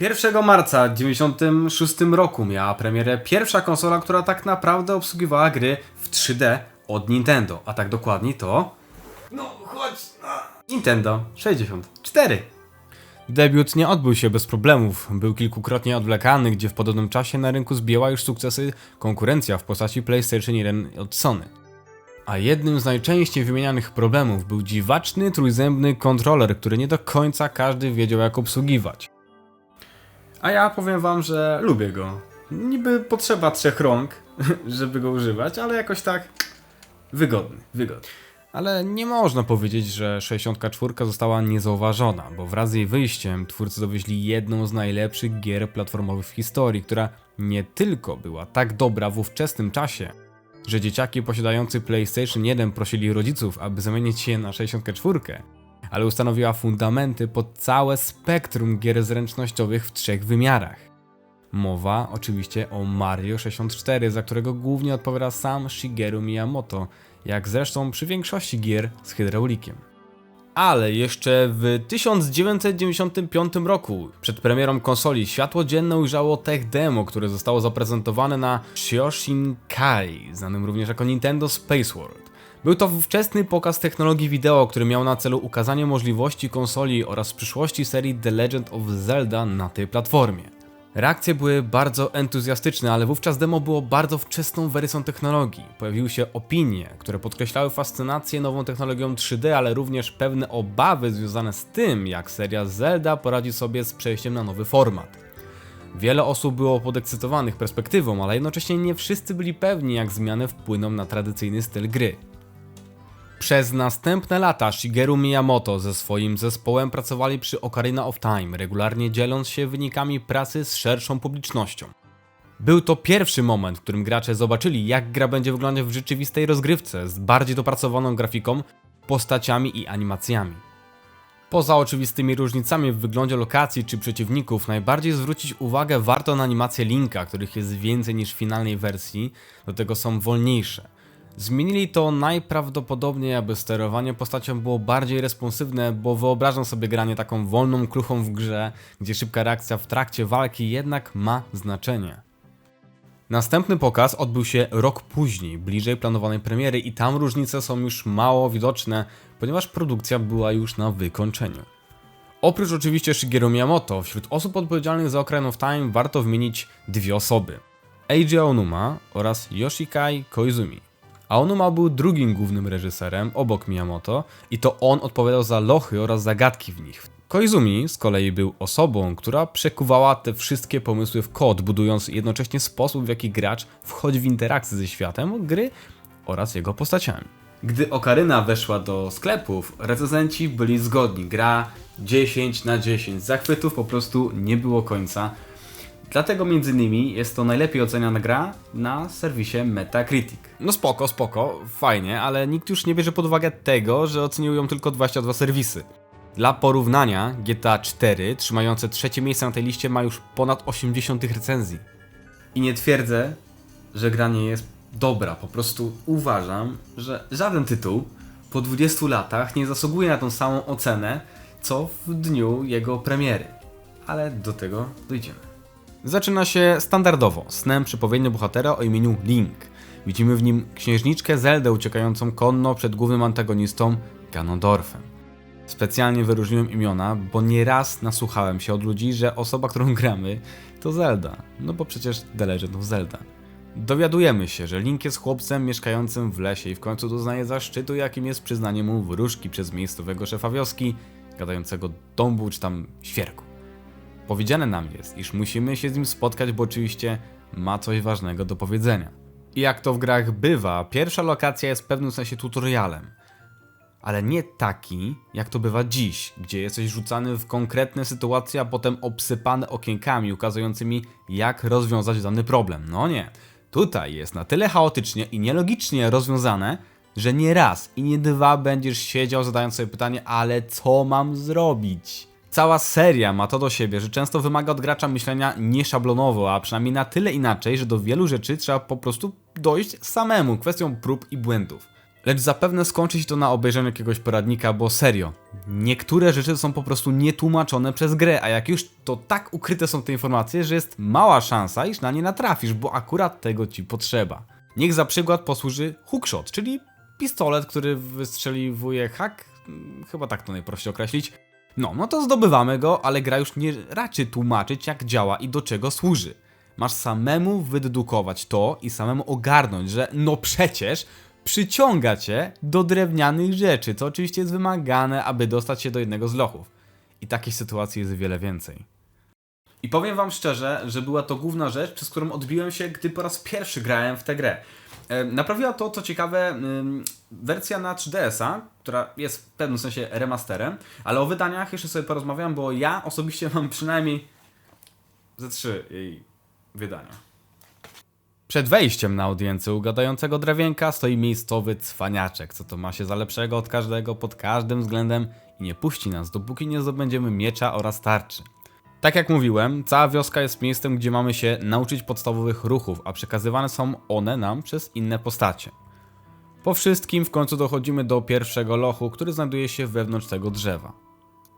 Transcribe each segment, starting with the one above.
1 marca 96 roku miała premierę pierwsza konsola, która tak naprawdę obsługiwała gry w 3D od Nintendo, a tak dokładniej to... No chodź Nintendo 64. Debiut nie odbył się bez problemów. Był kilkukrotnie odwlekany, gdzie w podobnym czasie na rynku zbiła już sukcesy konkurencja w postaci PlayStation 1 od Sony. A jednym z najczęściej wymienianych problemów był dziwaczny, trójzębny kontroler, który nie do końca każdy wiedział jak obsługiwać. A ja powiem wam, że lubię go. Niby potrzeba trzech rąk, żeby go używać, ale jakoś tak wygodny, wygodny. Ale nie można powiedzieć, że 64 została niezauważona, bo wraz z jej wyjściem twórcy dowieźli jedną z najlepszych gier platformowych w historii, która nie tylko była tak dobra w ówczesnym czasie, że dzieciaki posiadający PlayStation 1 prosili rodziców, aby zamienić je na 64, ale ustanowiła fundamenty pod całe spektrum gier zręcznościowych w trzech wymiarach. Mowa oczywiście o Mario 64, za którego głównie odpowiada sam Shigeru Miyamoto, jak zresztą przy większości gier z hydraulikiem. Ale jeszcze w 1995 roku, przed premierą konsoli, światło dzienne ujrzało tech demo, które zostało zaprezentowane na Shoshinkai, znanym również jako Nintendo Space World. Był to wczesny pokaz technologii wideo, który miał na celu ukazanie możliwości konsoli oraz przyszłości serii The Legend of Zelda na tej platformie. Reakcje były bardzo entuzjastyczne, ale wówczas demo było bardzo wczesną wersją technologii. Pojawiły się opinie, które podkreślały fascynację nową technologią 3D, ale również pewne obawy związane z tym, jak seria Zelda poradzi sobie z przejściem na nowy format. Wiele osób było podekscytowanych perspektywą, ale jednocześnie nie wszyscy byli pewni, jak zmiany wpłyną na tradycyjny styl gry. Przez następne lata Shigeru Miyamoto ze swoim zespołem pracowali przy Ocarina of Time, regularnie dzieląc się wynikami pracy z szerszą publicznością. Był to pierwszy moment, w którym gracze zobaczyli, jak gra będzie wyglądać w rzeczywistej rozgrywce, z bardziej dopracowaną grafiką, postaciami i animacjami. Poza oczywistymi różnicami w wyglądzie lokacji czy przeciwników, najbardziej zwrócić uwagę warto na animacje Linka, których jest więcej niż w finalnej wersji, do tego są wolniejsze. Zmienili to najprawdopodobniej, aby sterowanie postacią było bardziej responsywne, bo wyobrażam sobie granie taką wolną kluchą w grze, gdzie szybka reakcja w trakcie walki jednak ma znaczenie. Następny pokaz odbył się rok później, bliżej planowanej premiery i tam różnice są już mało widoczne, ponieważ produkcja była już na wykończeniu. Oprócz oczywiście Shigeru Miyamoto, wśród osób odpowiedzialnych za Ocarina of Time warto wymienić dwie osoby. Eiji Onuma oraz Yoshikai Koizumi. Aonuma był drugim głównym reżyserem obok Miyamoto i to on odpowiadał za lochy oraz zagadki w nich. Koizumi z kolei był osobą, która przekuwała te wszystkie pomysły w kod, budując jednocześnie sposób, w jaki gracz wchodzi w interakcję ze światem gry oraz jego postaciami. Gdy Okaryna weszła do sklepów, recenzenci byli zgodni. Gra 10 na 10. Zachwytów po prostu nie było końca. Dlatego między innymi jest to najlepiej oceniana gra na serwisie Metacritic. No spoko, spoko, fajnie, ale nikt już nie bierze pod uwagę tego, że oceniły ją tylko 22 serwisy. Dla porównania, GTA 4, trzymające trzecie miejsce na tej liście, ma już ponad 80 recenzji. I nie twierdzę, że gra nie jest dobra, po prostu uważam, że żaden tytuł po 20 latach nie zasługuje na tą samą ocenę, co w dniu jego premiery. Ale do tego dojdziemy. Zaczyna się standardowo, snem przypowieści bohatera o imieniu Link. Widzimy w nim księżniczkę Zeldę uciekającą konno przed głównym antagonistą Ganondorfem. Specjalnie wyróżniłem imiona, bo nieraz nasłuchałem się od ludzi, że osoba, którą gramy, to Zelda. No bo przecież The Legend of Zelda. Dowiadujemy się, że Link jest chłopcem mieszkającym w lesie i w końcu doznaje zaszczytu, jakim jest przyznanie mu wróżki przez miejscowego szefa wioski, gadającego dąbu czy tam świerku. Powiedziane nam jest, iż musimy się z nim spotkać, bo oczywiście ma coś ważnego do powiedzenia. I jak to w grach bywa, pierwsza lokacja jest w pewnym sensie tutorialem. Ale nie taki, jak to bywa dziś, gdzie jesteś rzucany w konkretne sytuacje, a potem obsypany okienkami ukazującymi, jak rozwiązać dany problem. No nie. Tutaj jest na tyle chaotycznie i nielogicznie rozwiązane, że nie raz i nie dwa będziesz siedział zadając sobie pytanie, ale co mam zrobić? Cała seria ma to do siebie, że często wymaga od gracza myślenia nieszablonowo, a przynajmniej na tyle inaczej, że do wielu rzeczy trzeba po prostu dojść samemu, kwestią prób i błędów. Lecz zapewne skończy się to na obejrzeniu jakiegoś poradnika, bo serio, niektóre rzeczy są po prostu nietłumaczone przez grę, a jak już to tak ukryte są te informacje, że jest mała szansa, iż na nie natrafisz, bo akurat tego ci potrzeba. Niech za przykład posłuży hookshot, czyli pistolet, który wystrzeliwuje hak, Hmm, chyba tak to najprościej określić. No, no to zdobywamy go, ale gra już nie raczy tłumaczyć jak działa i do czego służy. Masz samemu wydedukować to i samemu ogarnąć, że no przecież przyciąga cię do drewnianych rzeczy, co oczywiście jest wymagane, aby dostać się do jednego z lochów. I takich sytuacji jest wiele więcej. I powiem wam szczerze, że była to główna rzecz, przez którą odbiłem się, gdy po raz pierwszy grałem w tę grę. E, Naprawiła to, co ciekawe, wersja na 3DS-a, która jest w pewnym sensie remasterem, ale o wydaniach jeszcze sobie porozmawiam, bo ja osobiście mam przynajmniej ze trzy jej wydania. Przed wejściem na audiencję u gadającego drewienka stoi miejscowy cwaniaczek, co to ma się za lepszego od każdego pod każdym względem i nie puści nas, dopóki nie zdobędziemy miecza oraz tarczy. Tak jak mówiłem, cała wioska jest miejscem, gdzie mamy się nauczyć podstawowych ruchów, a przekazywane są one nam przez inne postacie. Po wszystkim w końcu dochodzimy do pierwszego lochu, który znajduje się wewnątrz tego drzewa.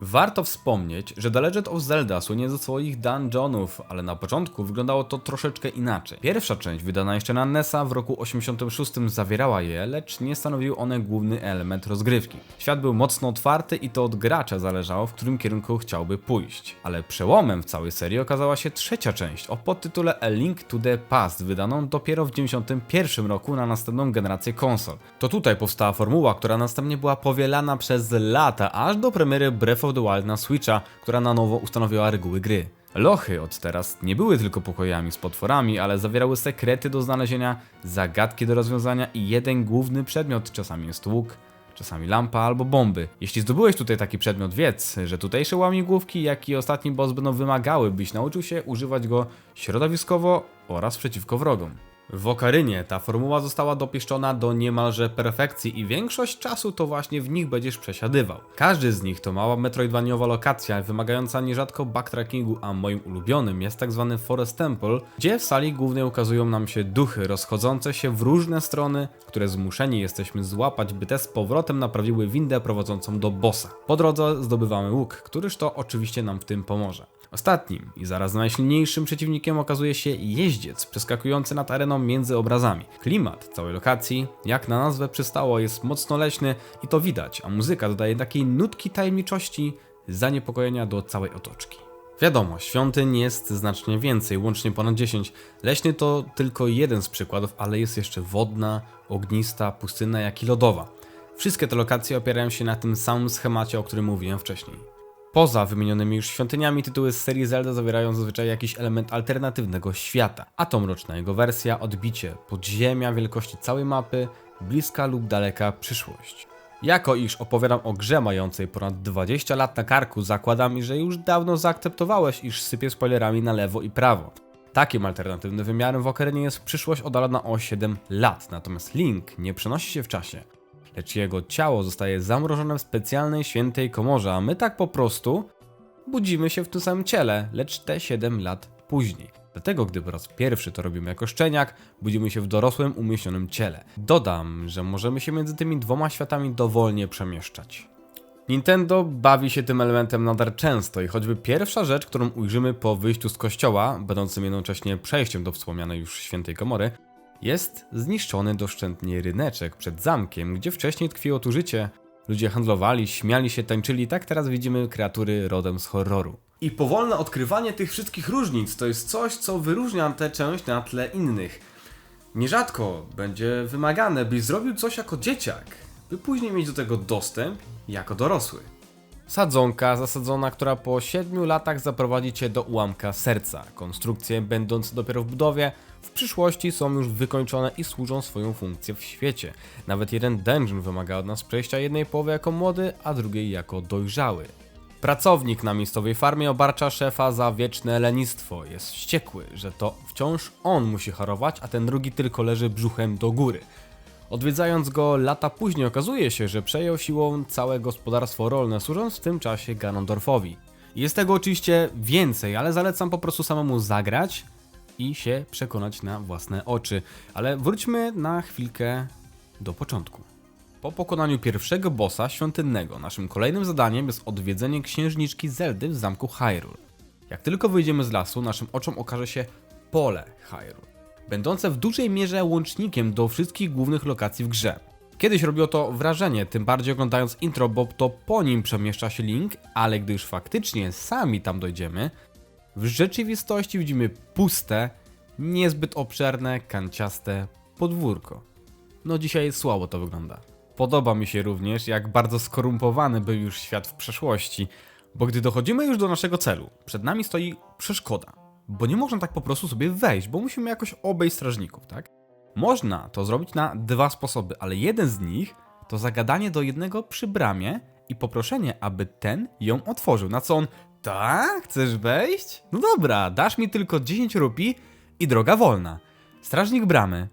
Warto wspomnieć, że The Legend of Zelda słynie ze swoich dungeonów, ale na początku wyglądało to troszeczkę inaczej. Pierwsza część, wydana jeszcze na NESa w roku 86 zawierała je, lecz nie stanowiły one główny element rozgrywki. Świat był mocno otwarty i to od gracza zależało, w którym kierunku chciałby pójść. Ale przełomem w całej serii okazała się trzecia część o podtytule A Link to the Past, wydaną dopiero w 91 roku na następną generację konsol. To tutaj powstała formuła, która następnie była powielana przez lata, aż do premiery Breath of the Wild na Switcha, która na nowo ustanowiła reguły gry. Lochy od teraz nie były tylko pokojami z potworami, ale zawierały sekrety do znalezienia, zagadki do rozwiązania i jeden główny przedmiot, czasami jest łuk, czasami lampa albo bomby. Jeśli zdobyłeś tutaj taki przedmiot, wiedz, że tutejsze łamigłówki, jak i ostatni boss będą wymagały, byś nauczył się używać go środowiskowo oraz przeciwko wrogom. W Okarynie ta formuła została dopieszczona do niemalże perfekcji i większość czasu to właśnie w nich będziesz przesiadywał. Każdy z nich to mała metroidwaniowa lokacja wymagająca nierzadko backtrackingu, a moim ulubionym jest tak zwany Forest Temple, gdzie w sali głównej ukazują nam się duchy rozchodzące się w różne strony, które zmuszeni jesteśmy złapać, by te z powrotem naprawiły windę prowadzącą do bossa. Po drodze zdobywamy łuk, któryż to oczywiście nam w tym pomoże. Ostatnim i zaraz najsilniejszym przeciwnikiem okazuje się jeździec przeskakujący nad areną między obrazami. Klimat całej lokacji, jak na nazwę przystało, jest mocno leśny i to widać, a muzyka dodaje takiej nutki tajemniczości, zaniepokojenia do całej otoczki. Wiadomo, świątyń jest znacznie więcej, łącznie ponad 10. Leśny to tylko jeden z przykładów, ale jest jeszcze wodna, ognista, pustynna, jak i lodowa. Wszystkie te lokacje opierają się na tym samym schemacie, o którym mówiłem wcześniej. Poza wymienionymi już świątyniami, tytuły z serii Zelda zawierają zazwyczaj jakiś element alternatywnego świata, a to mroczna jego wersja, odbicie, podziemia wielkości całej mapy, bliska lub daleka przyszłość. Jako iż opowiadam o grze mającej ponad 20 lat na karku, zakładam, że już dawno zaakceptowałeś, iż sypię spoilerami na lewo i prawo. Takim alternatywnym wymiarem w Ocarina jest przyszłość oddalona o 7 lat, natomiast Link nie przenosi się w czasie lecz jego ciało zostaje zamrożone w specjalnej świętej komorze, a my tak po prostu budzimy się w tym samym ciele, lecz te 7 lat później. Dlatego, gdy po raz pierwszy to robimy jako szczeniak, budzimy się w dorosłym, umieśnionym ciele. Dodam, że możemy się między tymi dwoma światami dowolnie przemieszczać. Nintendo bawi się tym elementem nadal często i choćby pierwsza rzecz, którą ujrzymy po wyjściu z kościoła, będącym jednocześnie przejściem do wspomnianej już świętej komory, jest zniszczony doszczętnie ryneczek przed zamkiem, gdzie wcześniej tkwiło tu życie. Ludzie handlowali, śmiali się, tańczyli, tak teraz widzimy kreatury rodem z horroru. I powolne odkrywanie tych wszystkich różnic to jest coś, co wyróżnia tę część na tle innych. Nierzadko będzie wymagane, byś zrobił coś jako dzieciak, by później mieć do tego dostęp jako dorosły. Sadzonka zasadzona, która po 7 latach zaprowadzi Cię do ułamka serca. Konstrukcje będące dopiero w budowie, w przyszłości są już wykończone i służą swoją funkcję w świecie. Nawet jeden dungeon wymaga od nas przejścia jednej połowy jako młody, a drugiej jako dojrzały. Pracownik na miejscowej farmie obarcza szefa za wieczne lenistwo. Jest wściekły, że to wciąż on musi chorować, a ten drugi tylko leży brzuchem do góry. Odwiedzając go lata później okazuje się, że przejął siłą całe gospodarstwo rolne, służąc w tym czasie Ganondorfowi. Jest tego oczywiście więcej, ale zalecam po prostu samemu zagrać i się przekonać na własne oczy. Ale wróćmy na chwilkę do początku. Po pokonaniu pierwszego bossa świątynnego, naszym kolejnym zadaniem jest odwiedzenie księżniczki Zeldy w zamku Hyrule. Jak tylko wyjdziemy z lasu, naszym oczom okaże się pole Hyrule, będące w dużej mierze łącznikiem do wszystkich głównych lokacji w grze. Kiedyś robiło to wrażenie, tym bardziej oglądając intro, bo to po nim przemieszcza się Link, ale gdy już faktycznie sami tam dojdziemy, w rzeczywistości widzimy puste, niezbyt obszerne, kanciaste podwórko. No dzisiaj słabo to wygląda. Podoba mi się również, jak bardzo skorumpowany był już świat w przeszłości, bo gdy dochodzimy już do naszego celu, przed nami stoi przeszkoda. Bo nie można tak po prostu sobie wejść, bo musimy jakoś obejść strażników, tak? Można to zrobić na dwa sposoby, ale jeden z nich to zagadanie do jednego przy bramie i poproszenie, aby ten ją otworzył. Na co on, tak, chcesz wejść? No dobra, dasz mi tylko 10 rupii i droga wolna. Strażnik bramy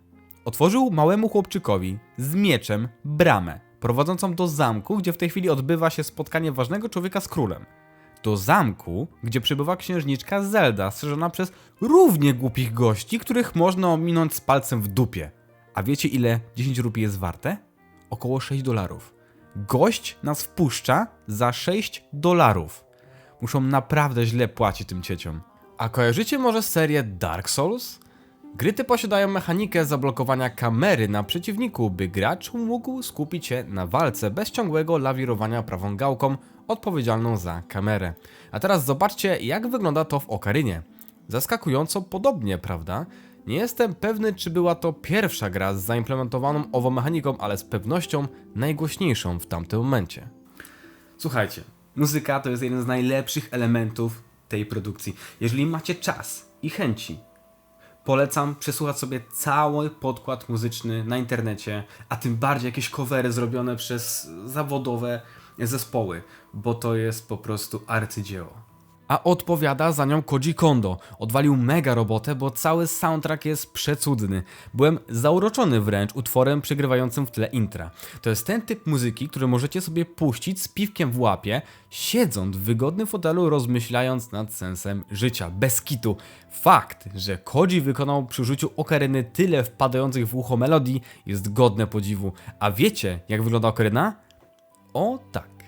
otworzył małemu chłopczykowi z mieczem bramę, prowadzącą do zamku, gdzie w tej chwili odbywa się spotkanie ważnego człowieka z królem. Do zamku, gdzie przybywa księżniczka Zelda, strzeżona przez równie głupich gości, których można ominąć z palcem w dupie. A wiecie ile 10 rupii jest warte? Około 6 dolarów. Gość nas wpuszcza za 6 dolarów. Muszą naprawdę źle płacić tym cieciom. A kojarzycie może serię Dark Souls? Gry te posiadają mechanikę zablokowania kamery na przeciwniku, by gracz mógł skupić się na walce bez ciągłego lawirowania prawą gałką odpowiedzialną za kamerę. A teraz zobaczcie, jak wygląda to w Okarynie. Zaskakująco podobnie, prawda? Nie jestem pewny, czy była to pierwsza gra z zaimplementowaną ową mechaniką, ale z pewnością najgłośniejszą w tamtym momencie. Słuchajcie, muzyka to jest jeden z najlepszych elementów tej produkcji. Jeżeli macie czas i chęci, polecam przesłuchać sobie cały podkład muzyczny na internecie, a tym bardziej jakieś covery zrobione przez zawodowe zespoły, bo to jest po prostu arcydzieło. A odpowiada za nią Koji Kondo. Odwalił mega robotę, bo cały soundtrack jest przecudny. Byłem zauroczony wręcz utworem przygrywającym w tle intra. To jest ten typ muzyki, który możecie sobie puścić z piwkiem w łapie, siedząc w wygodnym fotelu, rozmyślając nad sensem życia. Bez kitu. Fakt, że Koji wykonał przy użyciu okaryny tyle wpadających w ucho melodii jest godne podziwu. A wiecie, jak wygląda okaryna? O tak.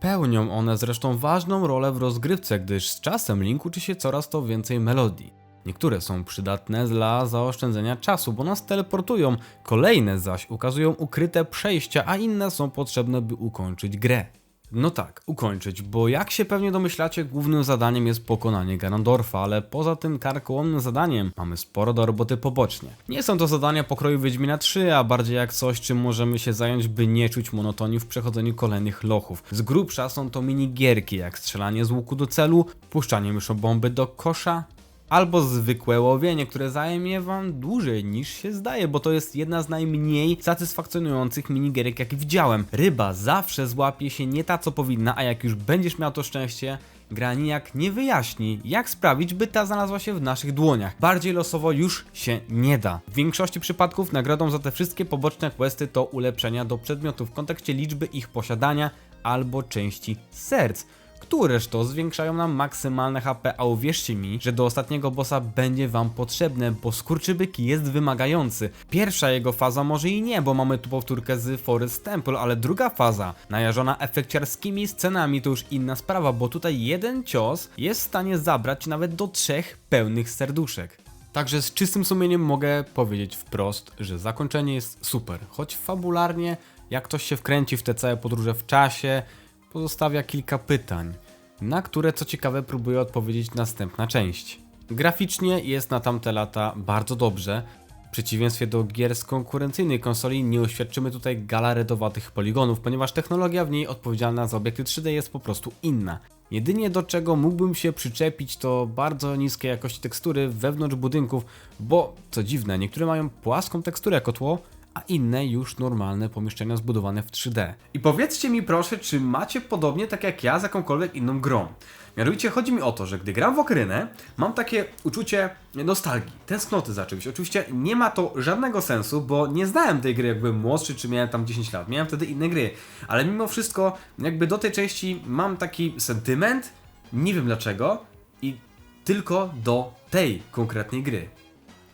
Pełnią one zresztą ważną rolę w rozgrywce, gdyż z czasem Link uczy się coraz to więcej melodii. Niektóre są przydatne dla zaoszczędzenia czasu, bo nas teleportują, kolejne zaś ukazują ukryte przejścia, a inne są potrzebne, by ukończyć grę. No tak, ukończyć, bo jak się pewnie domyślacie, głównym zadaniem jest pokonanie Ganondorfa, ale poza tym karkołomnym zadaniem mamy sporo do roboty pobocznie. Nie są to zadania pokroju Wiedźmina 3, a bardziej jak coś, czym możemy się zająć, by nie czuć monotonii w przechodzeniu kolejnych lochów. Z grubsza są to minigierki, jak strzelanie z łuku do celu, puszczanie myszą bomby do kosza, albo zwykłe łowienie, które zajmie wam dłużej niż się zdaje, bo to jest jedna z najmniej satysfakcjonujących minigierek, jakie widziałem. Ryba zawsze złapie się nie ta, co powinna, a jak już będziesz miał to szczęście, gra nijak nie wyjaśni, jak sprawić, by ta znalazła się w naszych dłoniach. Bardziej losowo już się nie da. W większości przypadków nagrodą za te wszystkie poboczne questy to ulepszenia do przedmiotów w kontekście liczby ich posiadania albo części serc któreż to zwiększają nam maksymalne HP, a uwierzcie mi, że do ostatniego bossa będzie wam potrzebne, bo skurczybyk jest wymagający. Pierwsza jego faza może i nie, bo mamy tu powtórkę z Forest Temple, ale druga faza, najarzona efekciarskimi scenami, to już inna sprawa, bo tutaj jeden cios jest w stanie zabrać nawet do trzech pełnych serduszek. Także z czystym sumieniem mogę powiedzieć wprost, że zakończenie jest super, choć fabularnie, jak ktoś się wkręci w te całe podróże w czasie, pozostawia kilka pytań, na które co ciekawe próbuje odpowiedzieć następna część. Graficznie jest na tamte lata bardzo dobrze. W przeciwieństwie do gier z konkurencyjnej konsoli nie uświadczymy tutaj galaretowatych poligonów, ponieważ technologia w niej odpowiedzialna za obiekty 3D jest po prostu inna. Jedynie do czego mógłbym się przyczepić to bardzo niskie jakości tekstury wewnątrz budynków, bo co dziwne, niektóre mają płaską teksturę jako tło, a inne już normalne pomieszczenia zbudowane w 3D. I powiedzcie mi proszę, czy macie podobnie tak jak ja z jakąkolwiek inną grą. Mianowicie chodzi mi o to, że gdy gram w Okrynę, mam takie uczucie nostalgii, tęsknoty za czymś. Oczywiście nie ma to żadnego sensu, bo nie znałem tej gry jak byłem młodszy, czy miałem tam 10 lat. Miałem wtedy inne gry. Ale mimo wszystko, jakby do tej części mam taki sentyment, nie wiem dlaczego, i tylko do tej konkretnej gry.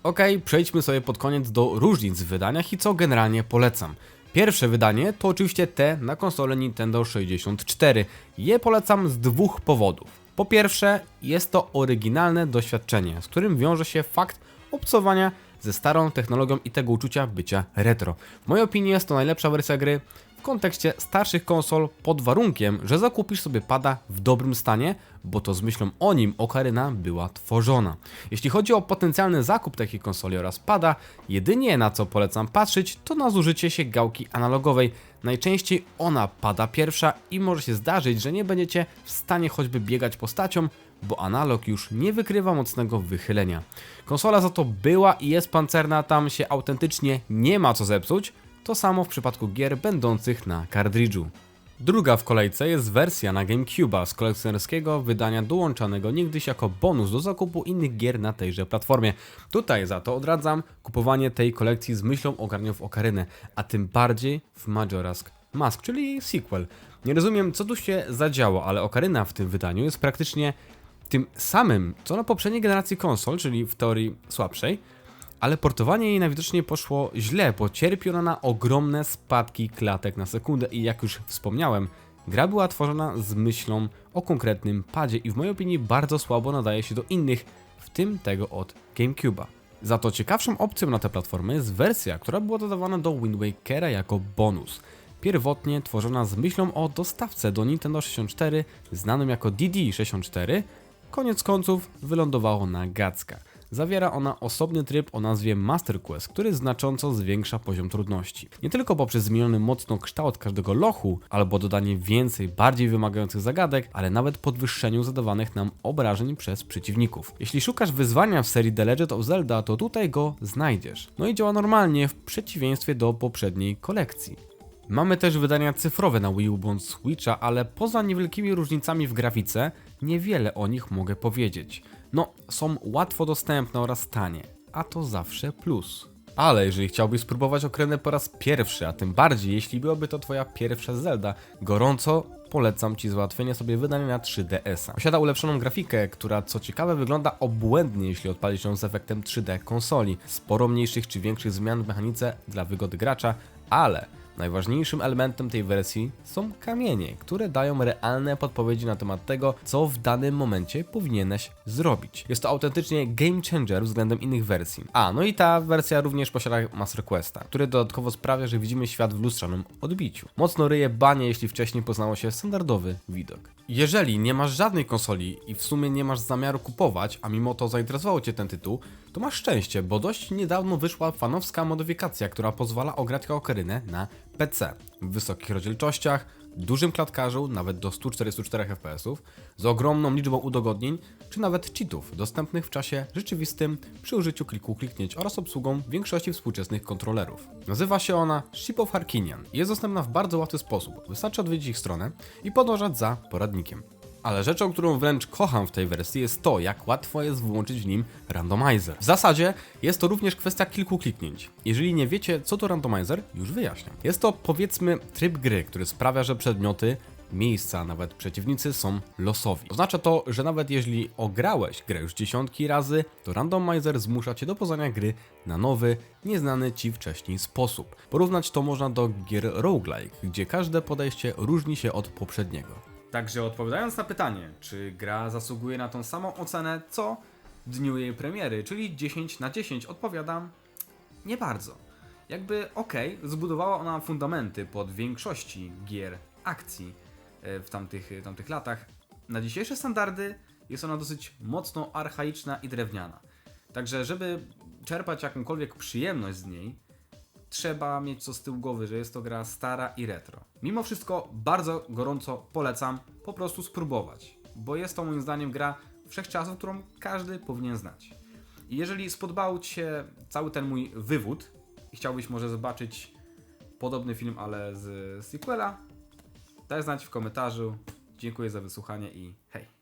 Ok, przejdźmy sobie pod koniec do różnic w wydaniach i co generalnie polecam. Pierwsze wydanie to oczywiście te na konsolę Nintendo 64. Je polecam z dwóch powodów. Po pierwsze, jest to oryginalne doświadczenie, z którym wiąże się fakt obcowania ze starą technologią i tego uczucia bycia retro. W mojej opinii jest to najlepsza wersja gry kontekście starszych konsol pod warunkiem, że zakupisz sobie pada w dobrym stanie, bo to z myślą o nim Ocarina była tworzona. Jeśli chodzi o potencjalny zakup takiej konsoli oraz pada, jedynie na co polecam patrzeć to na zużycie się gałki analogowej. Najczęściej ona pada pierwsza i może się zdarzyć, że nie będziecie w stanie choćby biegać postacią, bo analog już nie wykrywa mocnego wychylenia. Konsola za to była i jest pancerna, tam się autentycznie nie ma co zepsuć, to samo w przypadku gier będących na kartridżu. Druga w kolejce jest wersja na GameCube'a z kolekcjonerskiego wydania dołączanego niegdyś jako bonus do zakupu innych gier na tejże platformie. Tutaj za to odradzam kupowanie tej kolekcji z myślą o graniu w Okarynę, a tym bardziej w Majora's Mask, czyli sequel. Nie rozumiem co tu się zadziało, ale Okaryna w tym wydaniu jest praktycznie tym samym co na poprzedniej generacji konsol, czyli w teorii słabszej, ale portowanie jej najwidoczniej poszło źle, bo cierpi ona na ogromne spadki klatek na sekundę i jak już wspomniałem, gra była tworzona z myślą o konkretnym padzie i w mojej opinii bardzo słabo nadaje się do innych, w tym tego od GameCube'a. Za to ciekawszą opcją na tę platformę jest wersja, która była dodawana do Wind Wakera jako bonus. Pierwotnie tworzona z myślą o dostawce do Nintendo 64, znanym jako DD64, koniec końców wylądowało na Gacka. Zawiera ona osobny tryb o nazwie Master Quest, który znacząco zwiększa poziom trudności. Nie tylko poprzez zmieniony mocno kształt każdego lochu, albo dodanie więcej, bardziej wymagających zagadek, ale nawet podwyższeniu zadawanych nam obrażeń przez przeciwników. Jeśli szukasz wyzwania w serii The Legend of Zelda, to tutaj go znajdziesz. No i działa normalnie, w przeciwieństwie do poprzedniej kolekcji. Mamy też wydania cyfrowe na Wii U bądź Switcha, ale poza niewielkimi różnicami w grafice, niewiele o nich mogę powiedzieć. No, są łatwo dostępne oraz tanie, a to zawsze plus. Ale jeżeli chciałbyś spróbować okrętę po raz pierwszy, a tym bardziej jeśli byłaby to twoja pierwsza Zelda, gorąco polecam Ci załatwienie sobie wydania na 3DS-a. Posiada ulepszoną grafikę, która co ciekawe wygląda obłędnie, jeśli odpalić ją z efektem 3D konsoli. Sporo mniejszych czy większych zmian w mechanice dla wygody gracza, ale Najważniejszym elementem tej wersji są kamienie, które dają realne podpowiedzi na temat tego, co w danym momencie powinieneś zrobić. Jest to autentycznie game changer względem innych wersji. A, no i ta wersja również posiada Master Questa, który dodatkowo sprawia, że widzimy świat w lustrzanym odbiciu. Mocno ryje banie, jeśli wcześniej poznało się standardowy widok. Jeżeli nie masz żadnej konsoli i w sumie nie masz zamiaru kupować, a mimo to zainteresował Cię ten tytuł, to masz szczęście, bo dość niedawno wyszła fanowska modyfikacja, która pozwala ograć Ocarynę na PC w wysokich rozdzielczościach, dużym klatkarzu, nawet do 144 fps, z ogromną liczbą udogodnień, czy nawet cheatów dostępnych w czasie rzeczywistym przy użyciu kliku kliknięć oraz obsługą większości współczesnych kontrolerów. Nazywa się ona Ship of Harkinian i jest dostępna w bardzo łatwy sposób. Wystarczy odwiedzić ich stronę i podążać za poradnikiem. Ale rzeczą, którą wręcz kocham w tej wersji jest to, jak łatwo jest włączyć w nim randomizer. W zasadzie jest to również kwestia kilku kliknięć. Jeżeli nie wiecie, co to randomizer, już wyjaśniam. Jest to powiedzmy tryb gry, który sprawia, że przedmioty miejsca, nawet przeciwnicy są losowi. Oznacza to, że nawet jeśli ograłeś grę już dziesiątki razy, to randomizer zmusza cię do poznania gry na nowy, nieznany ci wcześniej sposób. Porównać to można do gier roguelike, gdzie każde podejście różni się od poprzedniego. Także odpowiadając na pytanie, czy gra zasługuje na tą samą ocenę co w dniu jej premiery, czyli 10 na 10, odpowiadam nie bardzo. Jakby okej, zbudowała ona fundamenty pod większości gier akcji w tamtych, tamtych latach. Na dzisiejsze standardy jest ona dosyć mocno archaiczna i drewniana. Także, żeby czerpać jakąkolwiek przyjemność z niej, trzeba mieć co z tyłu głowy, że jest to gra stara i retro. Mimo wszystko bardzo gorąco polecam po prostu spróbować, bo jest to moim zdaniem gra wszechczasów, którą każdy powinien znać. I jeżeli spodobał Ci się cały ten mój wywód i chciałbyś może zobaczyć podobny film, ale z sequela, daj znać w komentarzu. Dziękuję za wysłuchanie i hej!